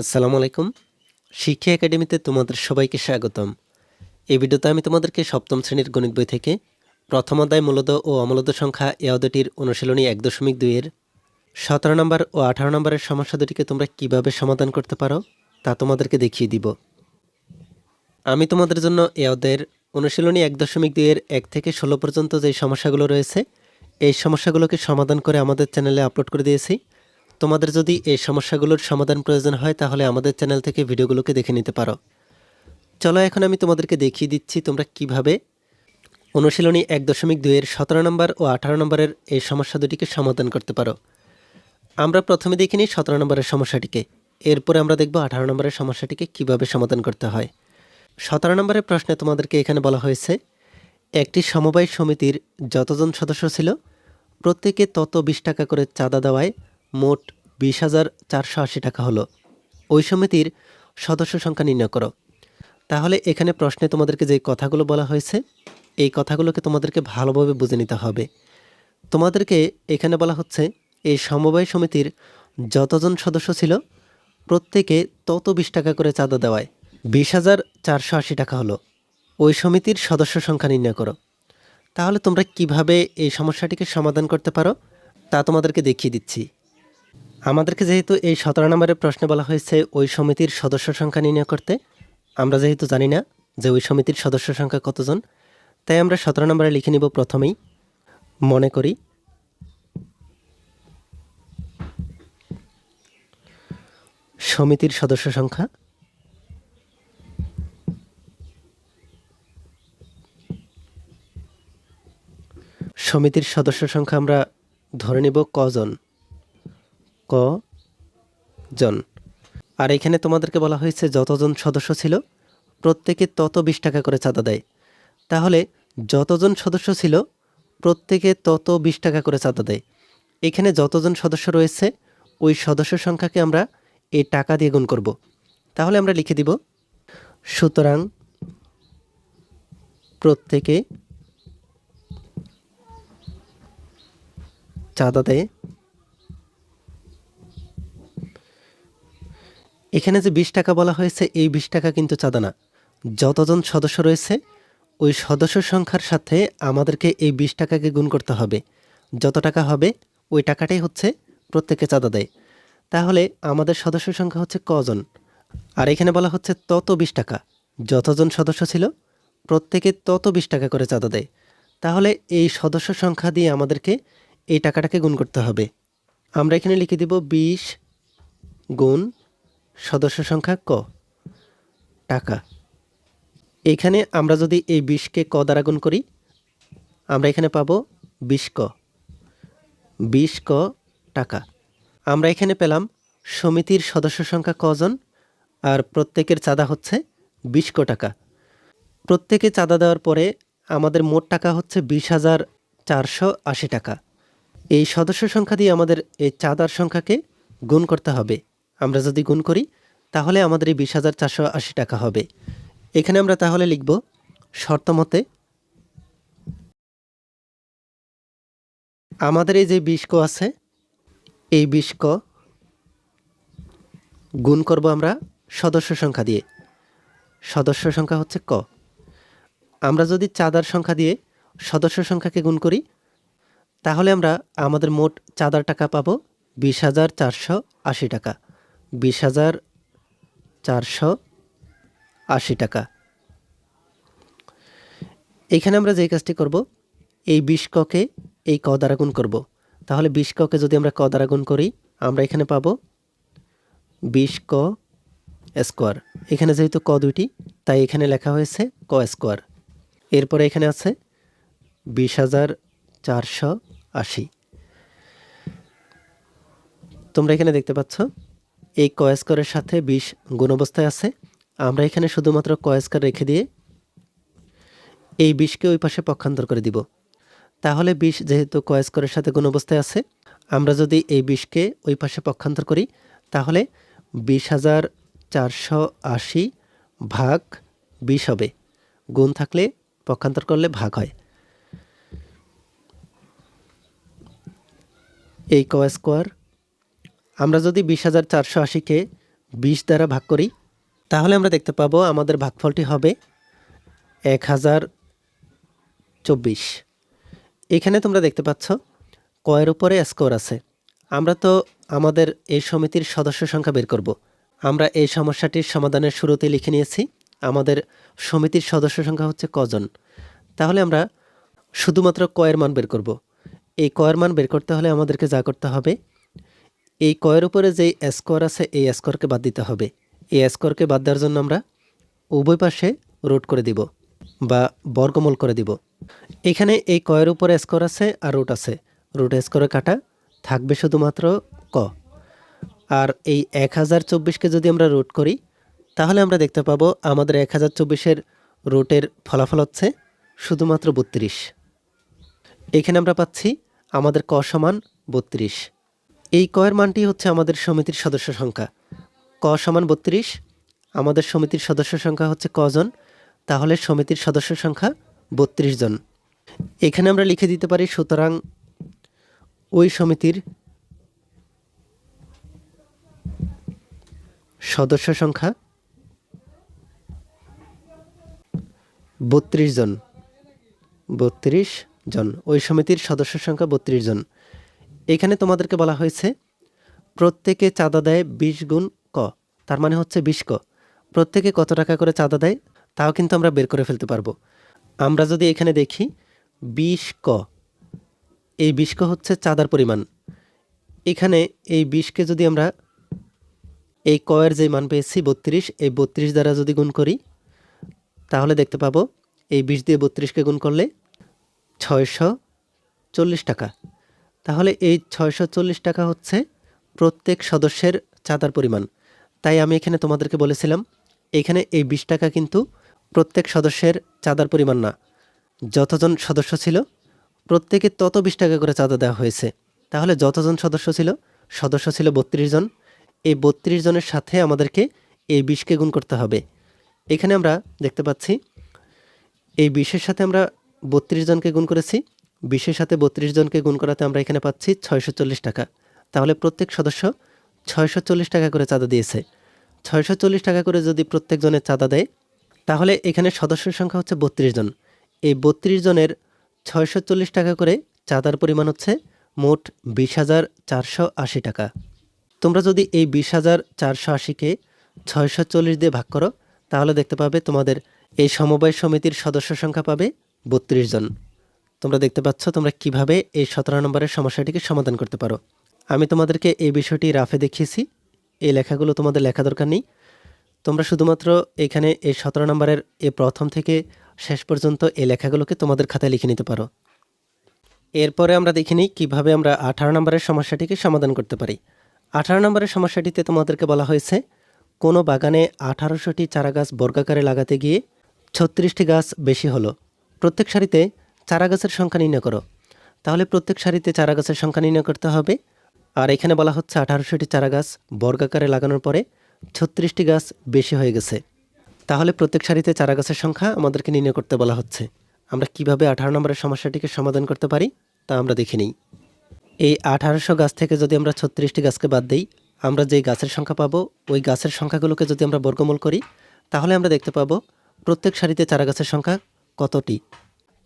আসসালামু আলাইকুম। শিক্ষা একাডেমিতে তোমাদের সবাইকে স্বাগতম। এই ভিডিওতে আমি তোমাদেরকে সপ্তম শ্রেণির গণিত বই থেকে প্রথম অধ্যায় মূলদ ও অমূলদ সংখ্যা এ অধ্যায়টির অনুশীলনী এক দশমিক দুইয়ের সতেরো নম্বর ও আঠারো নম্বরের সমস্যা দুটিকে তোমরা কীভাবে সমাধান করতে পারো তা তোমাদেরকে দেখিয়ে দিব। আমি তোমাদের জন্য এ অধ্যায়ের অনুশীলনী এক দশমিক দুইয়ের এক থেকে ষোলো পর্যন্ত যে সমস্যাগুলো রয়েছে, এই সমস্যাগুলোকে সমাধান করে আমাদের চ্যানেলে আপলোড করে দিয়েছি। তোমাদের যদি এই সমস্যাগুলোর সমাধান প্রয়োজন হয়, তাহলে আমাদের চ্যানেল থেকে ভিডিওগুলোকে দেখে নিতে পারো। চলো এখন আমি তোমাদেরকে দেখিয়ে দিচ্ছি তোমরা কীভাবে অনুশীলনী এক দশমিক দুইয়ের সতেরো নম্বর ও আঠারো নম্বরের এই সমস্যা দুটিকে সমাধান করতে পারো। আমরা প্রথমে দেখে নিই সতেরো নম্বরের সমস্যাটিকে। এরপরে আমরা দেখব আঠারো নম্বরের সমস্যাটিকে কীভাবে সমাধান করতে হয়। সতেরো নম্বরের প্রশ্নে তোমাদেরকে এখানে বলা হয়েছে, একটি সমবায় সমিতির যতজন সদস্য ছিল, প্রত্যেকে তত বিশ টাকা করে চাঁদা দেওয়ায় মোট বিশ হাজার চারশো আশি টাকা হলো। ওই সমিতির সদস্য সংখ্যা নির্ণয় করো। তাহলে এখানে প্রশ্নে তোমাদেরকে যে কথাগুলো বলা হয়েছে, এই কথাগুলোকে তোমাদেরকে ভালোভাবে বুঝে নিতে হবে। তোমাদেরকে এখানে বলা হচ্ছে, এই সমবায় সমিতির যতজন সদস্য ছিল, প্রত্যেকে তত বিশ টাকা করে চাঁদা দেওয়ায় বিশ হাজার চারশো আশি টাকা হলো। ওই সমিতির সদস্য সংখ্যা নির্ণয় করো। তাহলে তোমরা কীভাবে এই সমস্যাটিকে সমাধান করতে পারো, তা তোমাদেরকে দেখিয়ে দিচ্ছি। আমাদেরকে যেহেতু এই সতেরো নম্বরের প্রশ্নে বলা হয়েছে, ওই সমিতির সদস্য সংখ্যা নির্ণয় করতে, আমরা যেহেতু জানি না যে ওই সমিতির সদস্য সংখ্যা কতজন, তাই আমরা সতেরো নম্বরে লিখে নিব প্রথমেই, মনে করি। সমিতির সদস্য সংখ্যা, সমিতির সদস্য সংখ্যা আমরা ধরে নিব কজন? ক জন। আর এখানে তোমাদেরকে বলা হয়েছে যতজন সদস্য ছিল, প্রত্যেকে তত বিশ টাকা করে চাঁদা দেয়। তাহলে যতজন সদস্য ছিল, প্রত্যেকে তত বিশ টাকা করে চাঁদা দেয়। এখানে যতজন সদস্য রয়েছে, ওই সদস্য সংখ্যাকে আমরা এই টাকা দিয়ে গুণ করব। তাহলে আমরা লিখে দিব, সুতরাং প্রত্যেকে চাঁদা দেয় এখানে যে বিশ টাকা বলা হয়েছে, এই বিশ টাকা কিন্তু চাঁদা না। যতজন সদস্য রয়েছে, ওই সদস্য সংখ্যার সাথে আমাদেরকে এই বিশ টাকাকে গুণ করতে হবে। যত টাকা হবে, ওই টাকাটাই হচ্ছে প্রত্যেকে চাঁদা দেয়। তাহলে আমাদের সদস্য সংখ্যা হচ্ছে কজন? আর এখানে বলা হচ্ছে তত বিশ টাকা। যতজন সদস্য ছিল, প্রত্যেকে তত বিশ টাকা করে চাঁদা দেয়। তাহলে এই সদস্য সংখ্যা দিয়ে আমাদেরকে এই টাকাটাকে গুণ করতে হবে। আমরা এখানে লিখে দিব বিশ গুণ সদস্য সংখ্যা ক? টাকা। এখানে আমরা যদি এই বিশকে ক দ্বারা গুণ করি, আমরা এখানে পাবো বিশ ক। বিশ ক টাকা। আমরা এখানে পেলাম সমিতির সদস্য সংখ্যা কজন আর প্রত্যেকের চাঁদা হচ্ছে বিশ ক টাকা। প্রত্যেকে চাঁদা দেওয়ার পরে আমাদের মোট টাকা হচ্ছে বিশ হাজার চারশো আশি টাকা। এই সদস্য সংখ্যা দিয়ে আমাদের এই চাঁদার সংখ্যাকে গুণ করতে হবে। আমরা যদি গুণ করি, তাহলে আমাদের এই বিশ হাজার চারশো আশি টাকা হবে। এখানে আমরা তাহলে লিখব শর্ত মতে আমাদের এই যে বিশ ক আছে, এই বিশ ক গুণ করব আমরা সদস্য সংখ্যা দিয়ে। সদস্য সংখ্যা হচ্ছে ক। আমরা যদি চাঁদার সংখ্যা দিয়ে সদস্য সংখ্যাকে গুণ করি, তাহলে আমরা আমাদের মোট চাঁদার টাকা পাবো বিশ হাজার চারশো আশি টাকা। বিশ হাজার চারশো আশি টাকা। এখানে আমরা যে কাজটি করব, এই বিশ ককে এই ক দ্বারা গুণ করব। তাহলে বিশ ককে যদি আমরা ক দ্বারা গুণ করি, আমরা এখানে পাব বিশ ক স্কোয়ার। এখানে যেহেতু ক দুইটি, তাই এখানে লেখা হয়েছে ক স্কোয়ার। এরপরে এখানে আছে বিশ হাজার চারশো আশি। তোমরা এখানে দেখতে পাচ্ছ এই কয়েস্করের সাথে বিশ গুণ অবস্থায় আছে। আমরা এখানে শুধুমাত্র কয়েস্কার রেখে দিয়ে এই বিষকে ওই পাশে পক্ষান্তর করে দিব। তাহলে বিষ যেহেতু কয়েস্করের সাথে গুণ অবস্থায় আছে, আমরা যদি এই বিষকে ওই পাশে পক্ষান্তর করি, তাহলে বিশ হাজার চারশো আশি ভাগ বিশ হবে। গুণ থাকলে পক্ষান্তর করলে ভাগ হয়। এই ক স্কোয়ার আমরা যদি বিশ হাজার চারশো আশিকে বিশ দ্বারা ভাগ করি, তাহলে আমরা দেখতে পাবো আমাদের ভাগফলটি হবে এক হাজার চব্বিশ। এখানে তোমরা দেখতে পাচ্ছ কয়ের উপরে স্কোর আছে। আমরা তো আমাদের এই সমিতির সদস্য সংখ্যা বের করব। আমরা এই সমস্যাটির সমাধানের শুরুতে লিখে নিয়েছি, আমাদের সমিতির সদস্য সংখ্যা হচ্ছে কজন। তাহলে আমরা শুধুমাত্র কয়ের মান বের করব। এই কয়ের মান বের করতে হলে আমাদেরকে যা করতে হবে এই কয়ের উপরে যেই স্কোর আছে, এই স্কোরকে বাদ দিতে হবে। এই স্কোরকে বাদ দেওয়ার জন্য আমরা উভয় পাশে রোড করে দিব বা বর্গমূল করে দিব। এখানে এই কয়ের উপরে স্কোর আছে আর রুট আছে। রুট স্কোরে কাটা থাকবে শুধুমাত্র ক। আর এই এক হাজার চব্বিশকে যদি আমরা রুট করি, তাহলে আমরা দেখতে পাবো আমাদের এক হাজার চব্বিশের রুটের ফলাফল হচ্ছে শুধুমাত্র বত্রিশ। এখানে আমরা পাচ্ছি আমাদের ক সমান বত্রিশ। এই কয়ের মানটি হচ্ছে আমাদের সমিতির সদস্য সংখ্যা। ক সমান বত্রিশ, আমাদের সমিতির সদস্য সংখ্যা হচ্ছে কজন তাহলে সমিতির সদস্য সংখ্যা বত্রিশ জন। এখানে আমরা লিখে দিতে পারি, সুতরাং ওই সমিতির সদস্য সংখ্যা বত্রিশ জন বত্রিশ জন। ওই সমিতির সদস্য সংখ্যা বত্রিশ জন। এখানে তোমাদেরকে বলা হয়েছে, প্রত্যেকে চাঁদা দেয় বিশ গুণ ক। তার মানে হচ্ছে বিশ ক। প্রত্যেকে কত টাকা করে চাঁদা দেয়, তাও কিন্তু আমরা বের করে ফেলতে পারব। আমরা যদি এখানে দেখি, বিশ ক। এই বিশ ক হচ্ছে চাঁদার পরিমাণ। এখানে এই বিশকে যদি আমরা, এই কয়ের যে মান পেয়েছি বত্রিশ, এই বত্রিশ দ্বারা যদি গুণ করি, তাহলে দেখতে পাবো, এই বিশ দিয়ে বত্রিশকে গুণ করলে ছয়শো চল্লিশ টাকা। তাহলে এই ছয়শো চল্লিশ টাকা হচ্ছে প্রত্যেক সদস্যের চাঁদার পরিমাণ। তাই আমি এখানে তোমাদেরকে বলেছিলাম, এখানে এই বিশ টাকা কিন্তু প্রত্যেক সদস্যের চাঁদার পরিমাণ না। যতজন সদস্য ছিল, প্রত্যেকে তত বিশ টাকা করে চাঁদা দেওয়া হয়েছে। তাহলে যতজন সদস্য ছিল সদস্য ছিল বত্রিশ জন। এই বত্রিশ জনের সাথে আমাদেরকে এই বিশকে গুণ করতে হবে। এখানে আমরা দেখতে পাচ্ছি, এই বিশের সাথে আমরা বত্রিশ জনকে গুণ করেছি। বিশের সাথে বত্রিশ জনকে গুণ করাতে আমরা এখানে পাচ্ছি ছয়শো চল্লিশ টাকা। তাহলে প্রত্যেক সদস্য ছয়শো চল্লিশ টাকা করে চাঁদা দিয়েছে। ছয়শো চল্লিশ টাকা করে যদি প্রত্যেক জনের চাঁদা দেয়, তাহলে এখানে সদস্যের সংখ্যা হচ্ছে বত্রিশ জন। এই বত্রিশ জনের ছয়শো চল্লিশ টাকা করে চাঁদার পরিমাণ হচ্ছে মোট বিশ হাজার চারশো আশি টাকা। তোমরা যদি এই বিশ হাজার চারশো আশিকে ছয়শো চল্লিশ দিয়ে ভাগ করো, তাহলে দেখতে পাবে তোমাদের এই সমবায় সমিতির সদস্য সংখ্যা পাবে বত্রিশ জন। তোমরা দেখতে পাচ্ছ তোমরা কীভাবে এই সতেরো নম্বরের সমস্যাটিকে সমাধান করতে পারো। আমি তোমাদেরকে এই বিষয়টি রাফে দেখিয়েছি। এই লেখাগুলো তোমাদের লেখা দরকার নেই। তোমরা শুধুমাত্র এখানে এই সতেরো নম্বরের এই প্রথম থেকে শেষ পর্যন্ত এই লেখাগুলোকে তোমাদের খাতায় লিখে নিতে পারো। এরপরে আমরা দেখে নিই কীভাবে আমরা আঠারো নম্বরের সমস্যাটিকে সমাধান করতে পারি। আঠারো নম্বরের সমস্যাটিতে তোমাদেরকে বলা হয়েছে, কোনো বাগানে আঠারোশোটি চারা গাছ বর্গাকারে লাগাতে গিয়ে ছত্রিশটি গাছ বেশি হলো। প্রত্যেক সারিতে চারা গাছের সংখ্যা নির্ণয় করো। তাহলে প্রত্যেক সারিতে চারা গাছের সংখ্যা নির্ণয় করতে হবে। আর এখানে বলা হচ্ছে আঠারোশোটি চারা গাছ বর্গাকারে লাগানোর পরে ছত্রিশটি গাছ বেশি হয়ে গেছে। তাহলে প্রত্যেক সারিতে চারা গাছের সংখ্যা আমাদেরকে নির্ণয় করতে বলা হচ্ছে। আমরা কীভাবে আঠারো নম্বরের সমস্যাটিকে সমাধান করতে পারি তা আমরা দেখে নিই। এই আঠারোশো গাছ থেকে যদি আমরা ছত্রিশটি গাছকে বাদ দিই, আমরা যেই গাছের সংখ্যা পাবো, ওই গাছের সংখ্যাগুলোকে যদি আমরা বর্গমূল করি, তাহলে আমরা দেখতে পাবো প্রত্যেক সারিতে চারা গাছের সংখ্যা কতটি।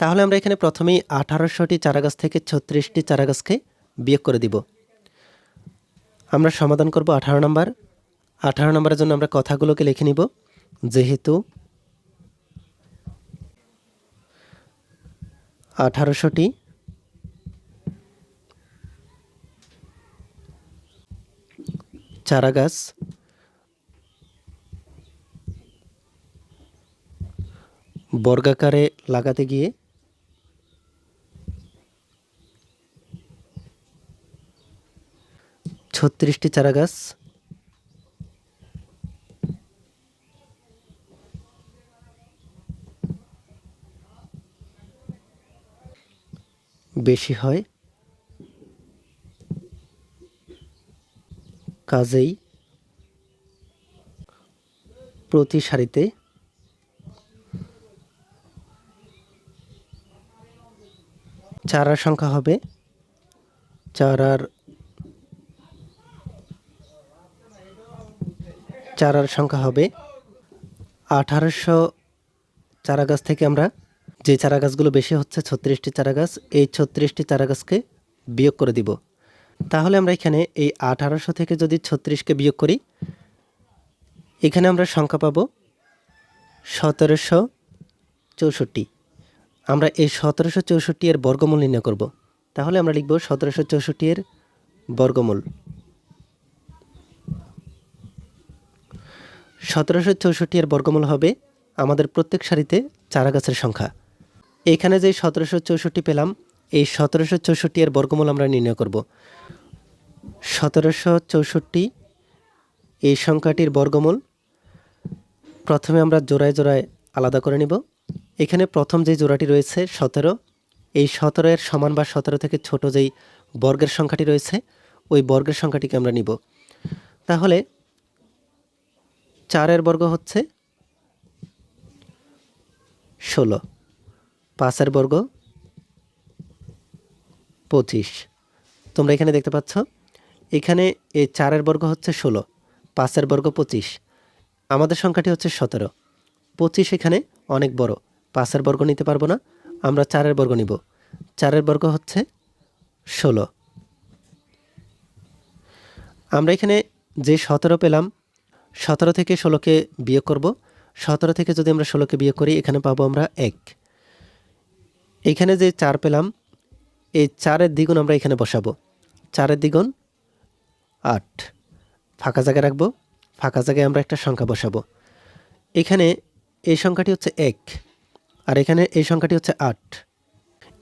তাহলে আমরা এখানে প্রথমেই আঠারোশোটি চারা গাছ থেকে ছত্রিশটি চারা গাছকে বিয়োগ করে দিব। আমরা সমাধান করব আঠারো নম্বর। আঠারো নম্বরের জন্য আমরা কথাগুলোকে লিখে নিব। যেহেতু আঠারোশোটি চারা গাছ বর্গাকারে লাগাতে গিয়ে ছত্রিশটি চারা গাছ বেশি হয়। কাজেই প্রতি সারিতে চারার সংখ্যা হবে চারার চারার সংখ্যা হবে। আঠারোশো চারা গাছ থেকে আমরা যে চারা গাছগুলো বেশি হচ্ছে, ছত্রিশটি চারা গাছ এই ছত্রিশটি চারা গাছকে বিয়োগ করে দিব। তাহলে আমরা এখানে এই আঠারোশো থেকে যদি ছত্রিশকে বিয়োগ করি, এখানে আমরা সংখ্যা পাব সতেরোশো চৌষট্টি। আমরা এই সতেরোশো চৌষট্টি এর বর্গমূল নির্ণয় করব। তাহলে আমরা লিখব সতেরোশো চৌষট্টি এর বর্গমূল। সতেরোশো চৌষট্টি এর বর্গমূল হবে আমাদের প্রত্যেক সারিতে চারা গাছের সংখ্যা। এখানে যে সতেরোশো চৌষট্টি পেলাম, এই সতেরোশো চৌষট্টি এর বর্গমূল আমরা নির্ণয় করব। সতেরোশো চৌষট্টি, এই সংখ্যাটির বর্গমূল, প্রথমে আমরা জোড়ায় জোড়ায় আলাদা করে নিব। এখানে প্রথম যে জোড়াটি রয়েছে সতেরো, এই সতেরো এর সমান বা সতেরো থেকে ছোট যেই বর্গের সংখ্যাটি রয়েছে, ওই বর্গের সংখ্যাটিকে আমরা নিব। তাহলে চারের বর্গ হচ্ছে ষোলো। পাঁচের বর্গ পঁচিশ। তোমরা এখানে দেখতে পাচ্ছ, এখানে এই চারের বর্গ হচ্ছে ষোলো, পাঁচের বর্গ পঁচিশ। আমাদের সংখ্যাটি হচ্ছে সতেরো। পঁচিশ এখানে অনেক বড়, পাঁচের বর্গ নিতে পারব না, আমরা চারের বর্গ নিব। চারের বর্গ হচ্ছে ষোলো। আমরা এখানে যে সতেরো পেলাম সতেরো থেকে ষোলোকে বিয়োগ করব। সতেরো থেকে যদি আমরা ষোলোকে বিয়োগ করি, এখানে পাবো আমরা এক। এখানে যে চার পেলাম, এই চারের দ্বিগুণ আমরা এখানে বসাবো। চারের দ্বিগুণ আট। ফাঁকা জায়গায় রাখব। ফাঁকা জায়গায় আমরা একটা সংখ্যা বসাবো। এখানে এই সংখ্যাটি হচ্ছে এক, আর এখানে এই সংখ্যাটি হচ্ছে আট।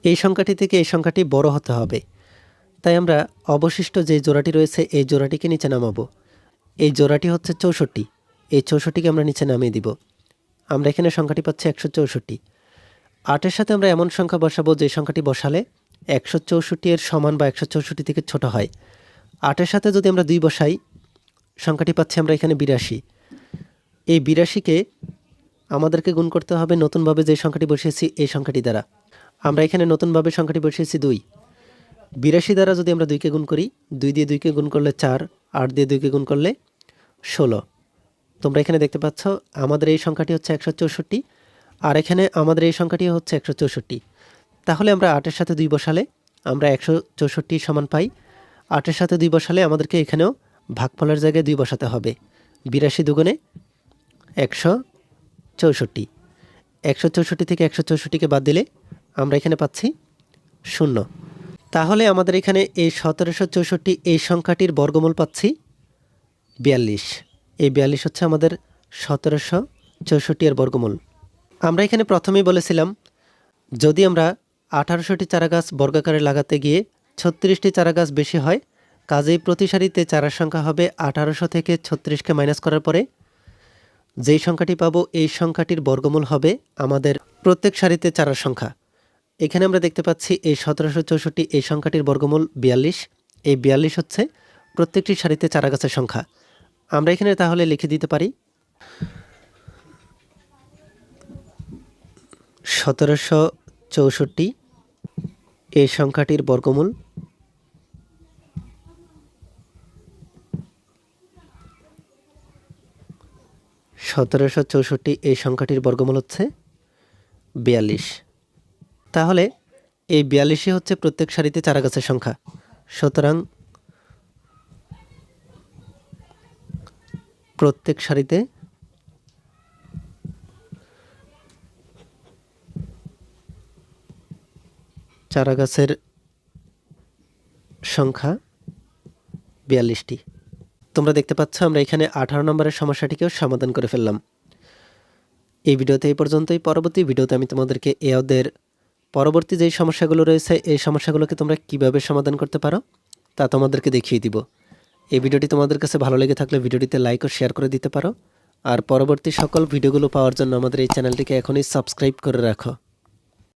এই সংখ্যাটি থেকে এই সংখ্যাটি বড় হতে হবে। তাই আমরা অবশিষ্ট যে জোড়াটি রয়েছে, এই জোড়াটিকে নিচে নামাবো। এই জোড়াটি হচ্ছে চৌষট্টি। এই চৌষট্টিকে আমরা নিচে নামিয়ে দিব। আমরা এখানে সংখ্যাটি পাচ্ছি একশো চৌষট্টি। আটের সাথে আমরা এমন সংখ্যা বসাবো যে সংখ্যাটি বসালে একশো চৌষট্টি এর সমান বা একশো চৌষট্টি থেকে ছোট হয়। আটের সাথে যদি আমরা দুই বসাই, সংখ্যাটি পাচ্ছি আমরা এখানে বিরাশি। এই বিরাশিকে আমাদেরকে গুণ করতে হবে নতুনভাবে যে সংখ্যাটি বসিয়েছি এই সংখ্যাটি দ্বারা। আমরা এখানে নতুনভাবে সংখ্যাটি বসিয়েছি দুই। বিরাশি দ্বারা যদি আমরা দুইকে গুণ করি, দুই দিয়ে দুইকে গুণ করলে চার। আট দিয়ে দুইকে গুণ করলে ষোলো। তোমরা এখানে দেখতে পাচ্ছ, আমাদের এই সংখ্যাটি হচ্ছে একশো চৌষট্টি, আর এখানে আমাদের এই সংখ্যাটি হচ্ছে একশো চৌষট্টি। তাহলে আমরা আটের সাথে দুই বসালে আমরা একশো চৌষট্টি সমান পাই। আটের সাথে দুই বসালে আমাদেরকে এখানেও ভাগফলের জায়গায় দুই বসাতে হবে। বিরাশি দুগুণে একশো চৌষট্টি। একশো চৌষট্টি থেকে একশো চৌষট্টিকে বাদ দিলে আমরা এখানে পাচ্ছি শূন্য। তাহলে আমাদের এখানে এই সতেরোশো চৌষট্টি এই সংখ্যাটির বর্গমূল পাচ্ছি? বিয়াল্লিশ। এই বিয়াল্লিশ হচ্ছে আমাদের সতেরোশো চৌষট্টি এর বর্গমূল। আমরা এখানে প্রথমেই বলেছিলাম, যদি আমরা আঠারোশোটি চারাগাছ বর্গাকারে লাগাতে গিয়ে ছত্রিশটি চারাগাছ বেশি হয়, কাজেই প্রতি সারিতে চারার সংখ্যা হবে আঠারোশো থেকে ছত্রিশকে মাইনাস করার পরে যেই সংখ্যাটি পাবো, এই সংখ্যাটির বর্গমূল হবে আমাদের প্রত্যেক সারিতে চারার সংখ্যা। এখানে আমরা দেখতে পাচ্ছি এই সতেরোশো চৌষট্টি এই সংখ্যাটির বর্গমূল বিয়াল্লিশ। এই বিয়াল্লিশ হচ্ছে প্রত্যেকটি সারিতে চারা গাছের সংখ্যা। আমরা এখানে তাহলে লিখে দিতে পারি সতেরোশো চৌষট্টি এই সংখ্যাটির বর্গমূল সতেরোশো চৌষট্টি এই সংখ্যাটির বর্গমূল হচ্ছে বিয়াল্লিশ। তাহলে এই বিয়াল্লিশই হচ্ছে প্রত্যেক সারিতে চারা গাছের সংখ্যা। সুতরাং প্রত্যেক সারিতে চারা গাছের সংখ্যা বিয়াল্লিশটি। তোমরা দেখতে পাচ্ছ, আমরা এখানে আঠারো নম্বরের সমস্যাটিকেও সমাধান করে ফেললাম। এই ভিডিওতে এই পর্যন্তই। পরবর্তী ভিডিওতে আমি তোমাদেরকে এদের পরবর্তী যেই সমস্যাগুলো রয়েছে, এই সমস্যাগুলোকে তোমরা কীভাবে সমাধান করতে পারো, তা তোমাদেরকে দেখিয়ে দিব। এই ভিডিওটি তোমাদের কাছে ভালো লেগে থাকলে ভিডিওটিতে লাইক ও শেয়ার করে দিতে পারো। আর পরবর্তী সকল ভিডিওগুলো পাওয়ার জন্য আমাদের এই চ্যানেলটিকে এখনই সাবস্ক্রাইব করে রাখো।